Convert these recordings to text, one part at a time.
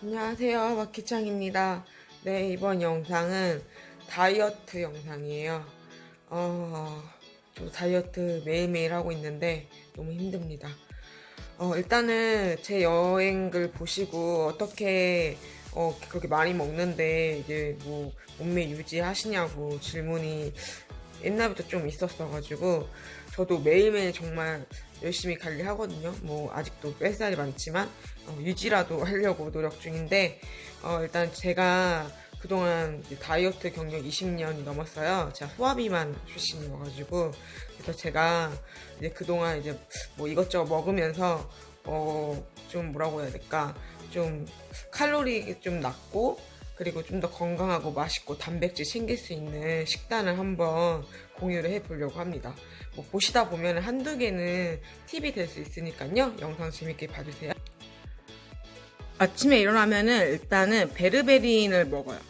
안녕하세요. 마키짱입니다. 네, 이번 영상은 다이어트 영상이에요. 어, 저 다이어트 매일매일 하고 있는데 너무 힘듭니다. 어, 일단은 제 여행을 보시고 어떻게 어, 그렇게 많이 먹는데 이제 뭐 몸매 유지하시냐고 질문이 옛날부터 좀 있었어가지고 저도 매일매일 정말 열심히 관리하거든요. 뭐 아직도 뺄살이 많지만 어, 유지라도 하려고 노력 중인데 어, 일단 제가 그동안 다이어트 경력 20년이 넘었어요. 제가 소화비만 출신이어가지고 그래서 제가 이제 그동안 이제 뭐 이것저것 먹으면서 어, 좀 뭐라고 해야 될까 좀 칼로리 좀 낮고 그리고 좀 더 건강하고 맛있고 단백질 챙길 수 있는 식단을 한번 공유를 해보려고 합니다. 뭐 보시다 보면 한두 개는 팁이 될 수 있으니까요. 영상 재밌게 봐주세요. 아침에 일어나면은 일단은 베르베린을 먹어요.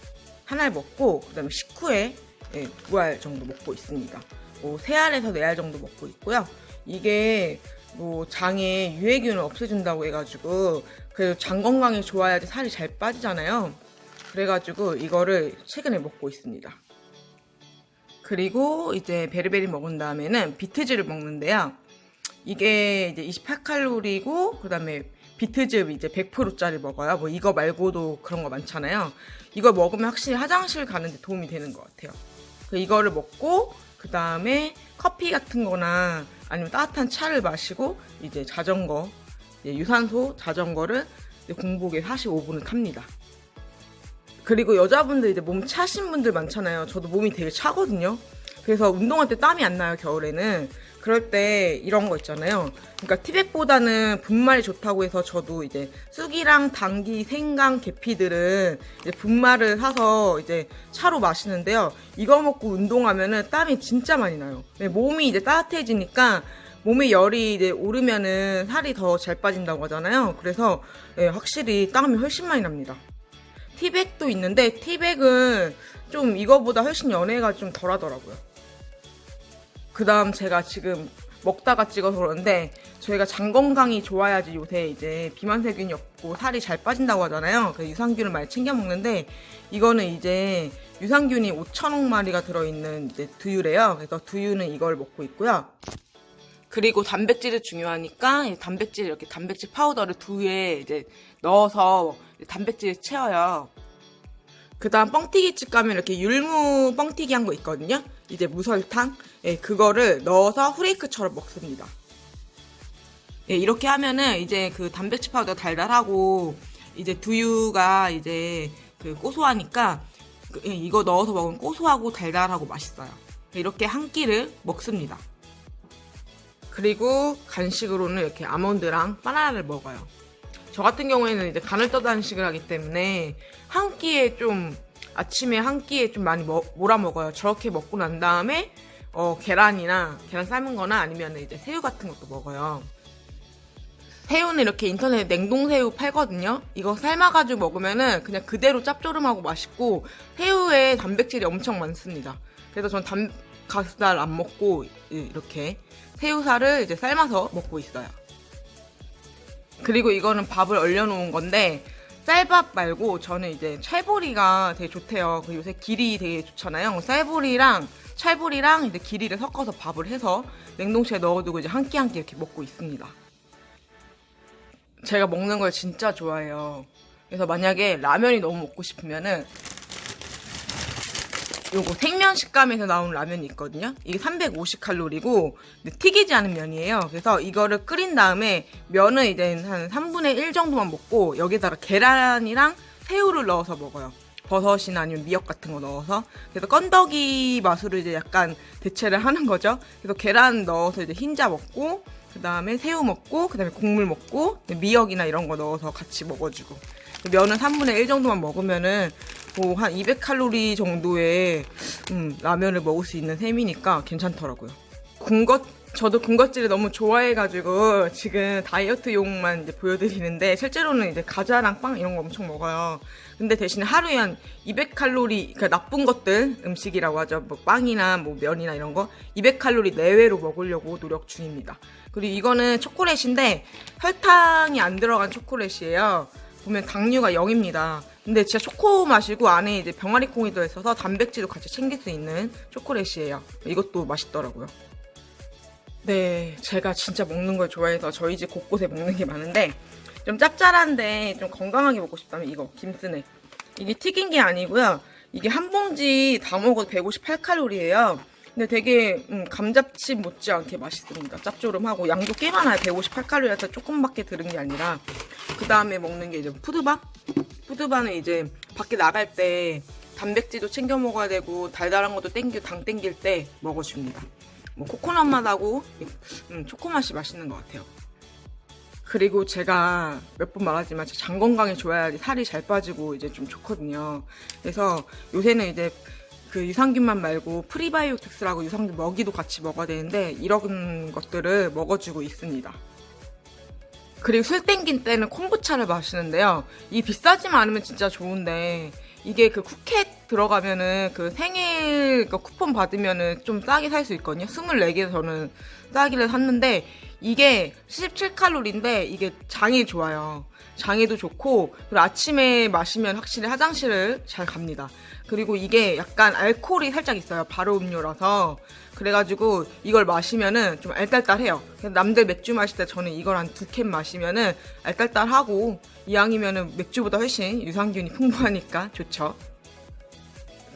하나를 먹고 그다음에 식후에 예, 두알 정도 먹고 있습니다. 뭐 세 알에서 네 알 정도 먹고 있고요. 이게 뭐 장에 유해균을 없애준다고 해가지고 그래도 장 건강이 좋아야지 살이 잘 빠지잖아요. 그래가지고 이거를 최근에 먹고 있습니다. 그리고 이제 베리베리 먹은 다음에는 비트즈를 먹는데요. 이게 이제 28칼로리고 그다음에 비트즙 이제 100%짜리 먹어요. 뭐 이거 말고도 그런 거 많잖아요. 이거 먹으면 확실히 화장실 가는데 도움이 되는 것 같아요. 그 이거를 먹고 그 다음에 커피 같은 거나 아니면 따뜻한 차를 마시고 이제 자전거 이제 유산소 자전거를 공복에 45분을 탑니다. 그리고 여자분들 이제 몸 차신 분들 많잖아요. 저도 몸이 되게 차거든요. 그래서 운동할 때 땀이 안 나요, 겨울에는. 그럴 때 이런 거 있잖아요. 그러니까 티백보다는 분말이 좋다고 해서 저도 이제 쑥이랑 당귀, 생강, 계피들은 이제 분말을 사서 이제 차로 마시는데요. 이거 먹고 운동하면은 땀이 진짜 많이 나요. 네, 몸이 이제 따뜻해지니까 몸에 열이 이제 오르면은 살이 더 잘 빠진다고 하잖아요. 그래서 예, 확실히 땀이 훨씬 많이 납니다. 티백도 있는데 티백은 좀 이거보다 훨씬 연애가 좀 덜하더라고요. 그 다음 제가 지금 먹다가 찍어서 그러는데 저희가 장 건강이 좋아야지 요새 이제 비만세균이 없고 살이 잘 빠진다고 하잖아요. 그 유산균을 많이 챙겨 먹는데 이거는 이제 유산균이 5천억 마리가 들어있는 이제 두유래요. 그래서 두유는 이걸 먹고 있고요. 그리고 단백질이 중요하니까 이 단백질 이렇게 단백질 파우더를 두유에 이제 넣어서 단백질 채워요. 그 다음 뻥튀기집 가면 이렇게 율무 뻥튀기 한 거 있거든요. 이제 무설탕. 예, 그거를 넣어서 후레이크처럼 먹습니다. 예, 이렇게 하면은 이제 그 단백질 파우더 달달하고 이제 두유가 이제 그 고소하니까 그, 예, 이거 넣어서 먹으면 고소하고 달달하고 맛있어요. 이렇게 한 끼를 먹습니다. 그리고 간식으로는 이렇게 아몬드랑 바나나를 먹어요. 저 같은 경우에는 이제 간을 떠 단식을 하기 때문에 한 끼에 좀 아침에 한 끼에 좀 많이 먹, 몰아 먹어요. 저렇게 먹고 난 다음에 어, 계란이나 계란 삶은 거나 아니면 이제 새우 같은 것도 먹어요. 새우는 이렇게 인터넷 냉동새우 팔거든요. 이거 삶아가지고 먹으면은 그냥 그대로 짭조름하고 맛있고 새우에 단백질이 엄청 많습니다. 그래서 전 단, 가슴살 안 먹고 이렇게 새우살을 이제 삶아서 먹고 있어요. 그리고 이거는 밥을 얼려놓은 건데 쌀밥 말고 저는 이제 찰보리가 되게 좋대요. 그 요새 길이 되게 좋잖아요. 쌀보리랑 찰보리랑 이제 길이를 섞어서 밥을 해서 냉동실에 넣어두고 이제 한 끼 한 끼 이렇게 먹고 있습니다. 제가 먹는 걸 진짜 좋아해요. 그래서 만약에 라면이 너무 먹고 싶으면은 요거 생면 식감에서 나온 라면이 있거든요. 이게 350칼로리고 튀기지 않은 면이에요. 그래서 이거를 끓인 다음에 면은 이제 한 3분의 1 정도만 먹고 여기다가 계란이랑 새우를 넣어서 먹어요. 버섯이나 아니면 미역 같은 거 넣어서 그래서 건더기 맛으로 이제 약간 대체를 하는 거죠. 그래서 계란 넣어서 이제 흰자 먹고 그 다음에 새우 먹고 그 다음에 국물 먹고 미역이나 이런 거 넣어서 같이 먹어주고 면은 3분의 1 정도만 먹으면은 뭐 한 200칼로리 정도의 음, 라면을 먹을 수 있는 셈이니까 괜찮더라고요. 군것 저도 군것질을 너무 좋아해가지고 지금 다이어트용만 이제 보여드리는데 실제로는 이제 과자랑 빵 이런 거 엄청 먹어요. 근데 대신에 하루에 한 200칼로리 그러니까 나쁜 것들 음식이라고 하죠. 뭐 빵이나 뭐 면이나 이런 거 200칼로리 내외로 먹으려고 노력 중입니다. 그리고 이거는 초콜릿인데 설탕이 안 들어간 초콜릿이에요. 보면 당류가 0입니다. 근데 진짜 초코 맛이고 안에 이제 병아리 콩이 들어있어서 단백질도 같이 챙길 수 있는 초콜릿이에요. 이것도 맛있더라고요. 네, 제가 진짜 먹는 걸 좋아해서 저희 집 곳곳에 먹는 게 많은데 좀 짭짤한데 좀 건강하게 먹고 싶다면 이거 김스낵. 이게 튀긴 게 아니고요. 이게 한 봉지 다 먹어도 158칼로리예요. 근데 되게 음, 감자칩 못지않게 맛있습니다. 짭조름하고 양도 꽤 많아요. 158칼로리라서 조금밖에 들은 게 아니라 그 다음에 먹는 게 이제 푸드바. 푸드바는 이제 밖에 나갈 때 단백질도 챙겨 먹어야 되고 달달한 것도 땡겨 당 땡길 때 먹어줍니다. 뭐 코코넛 맛하고 음, 초코 맛이 맛있는 것 같아요. 그리고 제가 몇 번 말하지만 제장 건강에 좋아야지 살이 잘 빠지고 이제 좀 좋거든요. 그래서 요새는 이제 그 유산균만 말고 프리바이오틱스라고 유산균 먹이도 같이 먹어야 되는데 이런 것들을 먹어주고 있습니다. 그리고 술 땡긴 때는 콤부차를 마시는데요. 이 비싸지만 않으면 진짜 좋은데 이게 그 쿠켓 들어가면은 그 생일 그 쿠폰 받으면은 좀 싸게 살 수 있거든요. 24개 저는 싸기를 샀는데 이게 17칼로리인데 이게 장이 좋아요. 장에도 좋고 그리고 아침에 마시면 확실히 화장실을 잘 갑니다. 그리고 이게 약간 알코올이 살짝 있어요. 발효 음료라서 그래가지고 이걸 마시면은 좀 알딸딸해요. 남들 맥주 마실 때 저는 이걸 한 두 캔 마시면은 알딸딸하고 이왕이면은 맥주보다 훨씬 유산균이 풍부하니까 좋죠.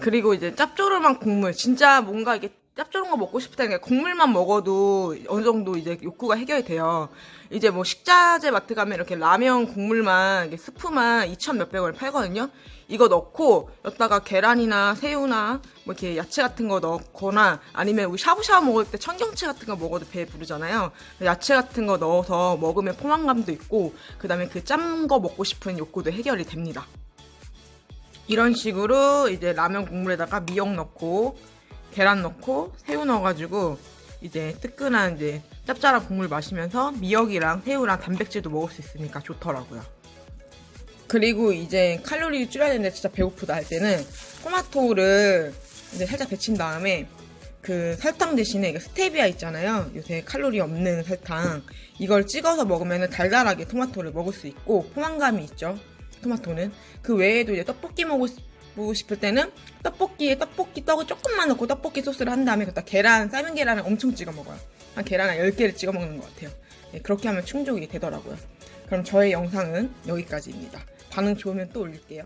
그리고 이제 짭조름한 국물 진짜 뭔가 이게 짭조름 거 먹고 때는 국물만 먹어도 어느 정도 이제 욕구가 해결이 돼요. 이제 뭐 식자재 마트 가면 이렇게 라면 국물만 이게 스프만 2천 몇백 원에 팔거든요. 이거 넣고 여기다가 계란이나 새우나 뭐 이렇게 야채 같은 거 넣거나 아니면 우리 샤브샤브 먹을 때 청경채 같은 거 먹어도 배 부르잖아요. 야채 같은 거 넣어서 먹으면 포만감도 있고 그다음에 그 짠 거 먹고 싶은 욕구도 해결이 됩니다. 이런 식으로 이제 라면 국물에다가 미역 넣고 계란 넣고 새우 넣어가지고 이제 뜨끈한 이제 짭짤한 국물 마시면서 미역이랑 새우랑 단백질도 먹을 수 있으니까 좋더라고요. 그리고 이제 칼로리 줄여야 되는데 진짜 배고프다 할 때는 토마토를 이제 살짝 데친 다음에 그 설탕 대신에 이거 스테비아 있잖아요. 요새 칼로리 없는 설탕. 이걸 찍어서 먹으면 달달하게 토마토를 먹을 수 있고 포만감이 있죠. 토마토는. 그 외에도 이제 떡볶이 먹고 싶을 때는 떡볶이에 떡볶이 떡을 조금만 넣고 떡볶이 소스를 한 다음에 그다 계란, 삶은 계란을 엄청 찍어 먹어요. 한 계란 한 10개를 찍어 먹는 것 같아요. 네, 그렇게 하면 충족이 되더라고요. 그럼 저의 영상은 여기까지입니다. 반응 좋으면 또 올릴게요.